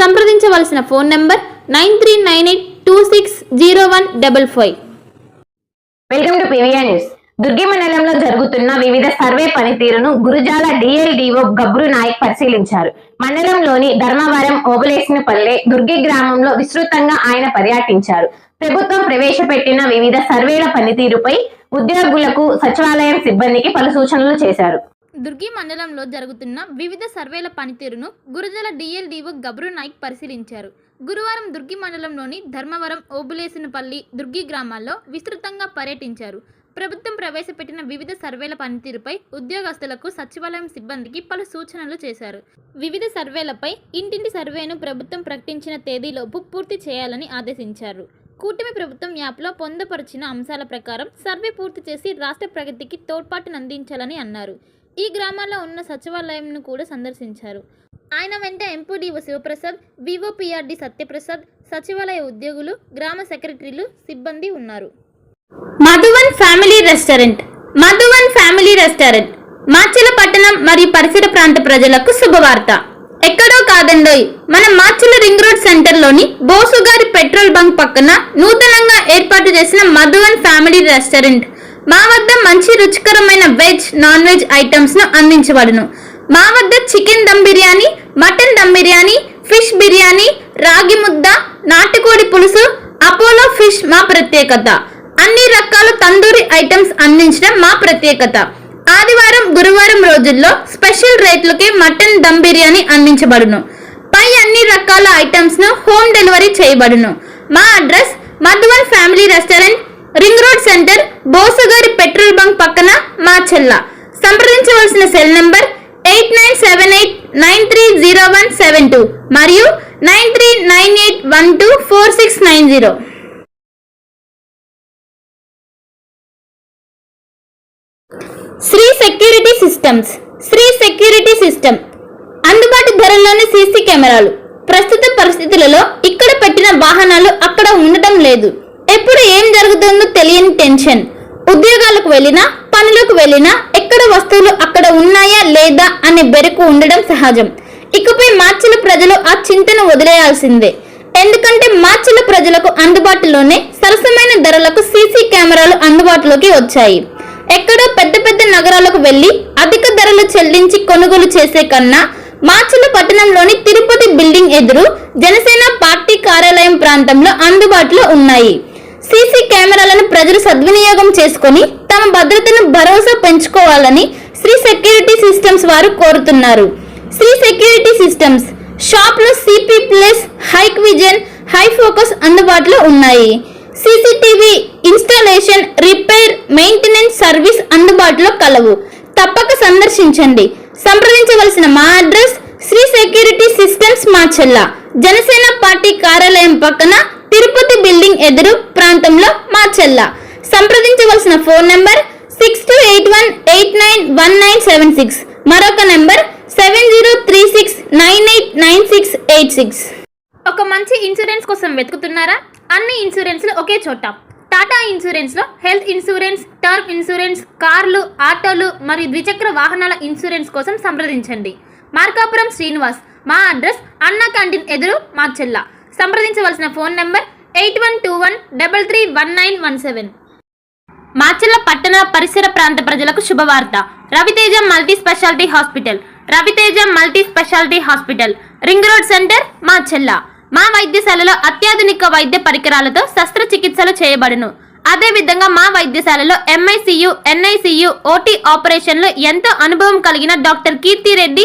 సంప్రదించవలసిన phone number nine three nine eight two six zero one double five. Welcome to PVR news. Durgi మండలంలో జరుగుతున్న వివిధ survey పనితీరును Gurujala DLDO గబ్రు Naik పరిశీలించారు. మండలంలోని ధర్మవరం ఓబులేసినపల్లె దుర్గి గ్రామంలో విస్తృతంగా ఆయన పర్యటించారు. ప్రభుత్వం ప్రవేశపెట్టిన వివిధ సర్వేల పనితీరుపై ఉద్యోగులకు సచివాలయం సిబ్బందికి పలు సూచనలు చేశారు. దుర్గి మండలంలో జరుగుతున్న వివిధ సర్వేల పనితీరును గురుజల డిఎల్డిఓ గబ్రు నాయక్ పరిశీలించారు. గురువారం దుర్గి మండలంలోని ధర్మవరం ఓబులేసినపల్లి దుర్గి గ్రామాల్లో విస్తృతంగా పర్యటించారు. ప్రభుత్వం ప్రవేశపెట్టిన వివిధ సర్వేల పనితీరుపై ఉద్యోగస్తులకు సచివాలయం సిబ్బందికి పలు సూచనలు చేశారు. వివిధ సర్వేలపై ఇంటింటి సర్వేను ప్రభుత్వం ప్రకటించిన తేదీలోపు పూర్తి చేయాలని ఆదేశించారు. కూటమి ప్రభుత్వం యాప్లో పొందపరిచిన అంశాల ప్రకారం సర్వే పూర్తి చేసి రాష్ట్ర ప్రగతికి తోడ్పాటునందించాలని అన్నారు. ఈ గ్రామాల్లో ఉన్న సచివాలయంను కూడా సందర్శించారు. ఆయన వెంట ఎంపీడీఓ శివప్రసాద్ వివోపిఆర్డి సత్యప్రసాద్ సచివాలయ ఉద్యోగులు గ్రామ సెక్రటరీలు సిబ్బంది ఉన్నారు. Madhuvan family restaurant Madhuvan family restaurant Macherla పట్టణం మరియు పరిసర ప్రాంత ప్రజలకు శుభవార్త. ఎక్కడో కాదండోయ్ మన మాచెల రింగ్ రోడ్ సెంటర్లోని బోసుగారి పెట్రోల్ బంక్ పక్కన నూతనంగా ఏర్పాటు చేసిన మధువన్ ఫ్యామిలీ రెస్టారెంట్. మా వద్ద మంచి రుచికరమైన వెజ్ నాన్ వెజ్ ఐటమ్స్ను అందించబడును. మా వద్ద chicken dum biryani mutton dum biryani fish biryani రాగి ముద్ద నాటుకోడి పులుసు అపోలో ఫిష్ మా ప్రత్యేకత. అన్ని రకాల తందూరి ఐటమ్స్ అందించడం మా ప్రత్యేకత. ఆదివారం గురువారం రోజుల్లో స్పెషల్ రేట్లకే మటన్ దమ్ బిర్యానీ అందించబడును. పై అన్ని రకాల ఐటమ్స్ను హోమ్ డెలివరీ చేయబడును. మా address Madhuvan family restaurant ring road centre బోసగారి petrol bunk పక్కన మా చెల్ల. సంప్రదించవలసిన cell number eight nine seven eight nine three zero one seven two మరియు nine three nine eight one two four six nine zero. Shri security systems Shri security system. అందుబాటు ధరల్లోని CC కెమెరాలు. ప్రస్తుత పరిస్థితులలో ఇక్కడ పెట్టిన వాహనాలు అక్కడ ఉండటం లేదు. ఎప్పుడు ఏం జరుగుతుందో తెలియని టెన్షన్. ఉద్యోగాలకు వెళ్ళినా పనులకు వెళ్ళినా ఎక్కడ వస్తువులు అక్కడ ఉన్నాయా లేదా అనే బెరుకు ఉండడం సహజం. ఇకపై మార్చిల ప్రజలు ఆ చింతను వదిలేయాల్సిందే. ఎందుకంటే మార్చిల ప్రజలకు అందుబాటులోనే సరసమైన ధరలకు సీసీ కెమెరాలు అందుబాటులోకి వచ్చాయి. ఎక్కడో పెద్ద పెద్ద నగరాలకు వెళ్ళి అధిక ధరలు చెల్లించి కొనుగోలు చేసే కన్నా మార్చిల పట్టణంలోని తిరుపతి బిల్డింగ్ ఎదురు జనసేన పార్టీ కార్యాలయం ప్రాంతంలో అందుబాటులో ఉన్నాయి. సీసీ కెమెరాలను ప్రజలు సద్వినియోగం చేసుకొని తమ భద్రతను భరోసా పెంచుకోవాలని శ్రీ సెక్యూరిటీ సిస్టమ్స్ వారు కోరుతున్నారు. శ్రీ సెక్యూరిటీ సిస్టమ్స్ షాప్లో CP plus Hikvision hi focus అందుబాటులో ఉన్నాయి. CCTV installation repair maintenance service అందుబాటులో కలవు. తప్పక సందర్శించండి. సంప్రదించవలసిన మా address Shri security systems Macherla Janasena party కార్యాలయం పక్కన తిరుపతి బిల్డింగ్ ఎదురు ప్రాంతంలో మాచెల్ల సంప్రదించవలసిన phone number six two eight one eight nine one nine seven six మరొక number seven zero three six nine eight nine six eight six ఒక మంచి insurance కోసం వెతుకుతున్నారా? అన్ని ఇన్సూరెన్స్లు ఒకే చోట. టాటా ఇన్సూరెన్స్లో హెల్త్ ఇన్సూరెన్స్ టర్మ్ ఇన్సూరెన్స్ కార్లు ఆటోలు మరియు ద్విచక్ర వాహనాల ఇన్సూరెన్స్ కోసం సంప్రదించండి. మార్కాపురం శ్రీనివాస్. మా అడ్రస్ అన్నా క్యాంటీన్ ఎదురు మార్చెల్ల సంప్రదించవలసిన phone number eight one two one double three one nine one seven. Macherla పట్టణ పరిసర ప్రాంత ప్రజలకు శుభవార్త. Raviteja multi specialty hospital. Raviteja multi specialty hospital. Ring road centre Macherla మా వైద్యశాలలో అత్యాధునిక వైద్య పరికరాలతో శస్త్రచికిత్సలు చేయబడును. అదేవిధంగా మా వైద్యశాలలో ఎంఐసియు ఎన్ఐసియు ఓటీ ఆపరేషన్లు ఎంతో అనుభవం కలిగిన doctor Keerthi Reddy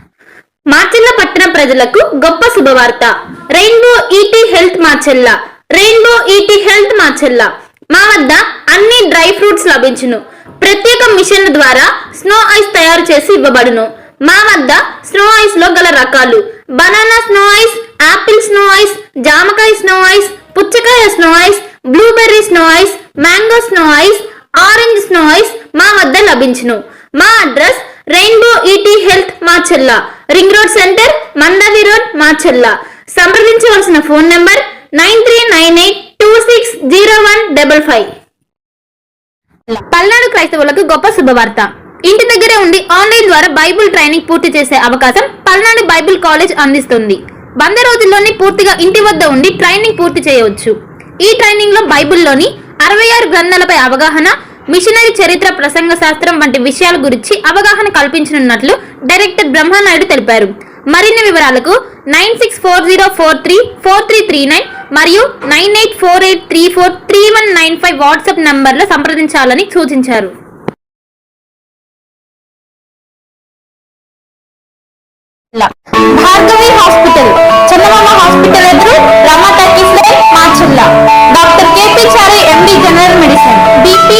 Macherla పట్టణ ప్రజలకు గొప్ప శుభవార్త. Rainbow ET health Macherla. Rainbow ET health Macherla. మా వద్ద అన్ని డ్రై ఫ్రూట్స్ లభించును. ప్రత్యేక మిషన్ల ద్వారా స్నో ఐస్ తయారు చేసి ఇవ్వబడును. మా వద్ద స్నో ఐస్లో గల రకాలు banana snow ice apple snow ice జామకాయ స్నో ఐస్ పుచ్చకాయ snow ice blueberry snow ice mango snow ice orange snow ice మా వద్ద లభించును. మా address rainbow ET health Macherla ring road centre Mandavi road Macherla సంప్రదించవలసిన phone number nine three nine eight two six zero one double five. Palnadu క్రైస్తవులకు గొప్ప శుభవార్త. ఇంటి దగ్గరే ఉండి ఆన్లైన్ ద్వారా బైబిల్ ట్రైనింగ్ పూర్తి చేసే అవకాశం పల్నాడు బైబిల్ కాలేజ్ అందిస్తుంది. వంద రోజుల్లోనే పూర్తిగా ఇంటి వద్ద ఉండి ట్రైనింగ్ పూర్తి చేయవచ్చు. ఈ ట్రైనింగ్లో బైబిల్లోని అరవై ఆరు గ్రంథాలపై అవగాహన మిషనరీ చరిత్ర ప్రసంగ శాస్త్రం వంటి విషయాల గురించి అవగాహన కల్పించనున్నట్లు డైరెక్టర్ బ్రహ్మానాయుడు తెలిపారు. మరిన్ని వివరాలకు nine six four zero four three four three three nine మరియు nine eight four eight three four three one five WhatsApp నంబర్లో సంప్రదించాలని సూచించారు. Bhargavi hospital doctor KP general medicine. BP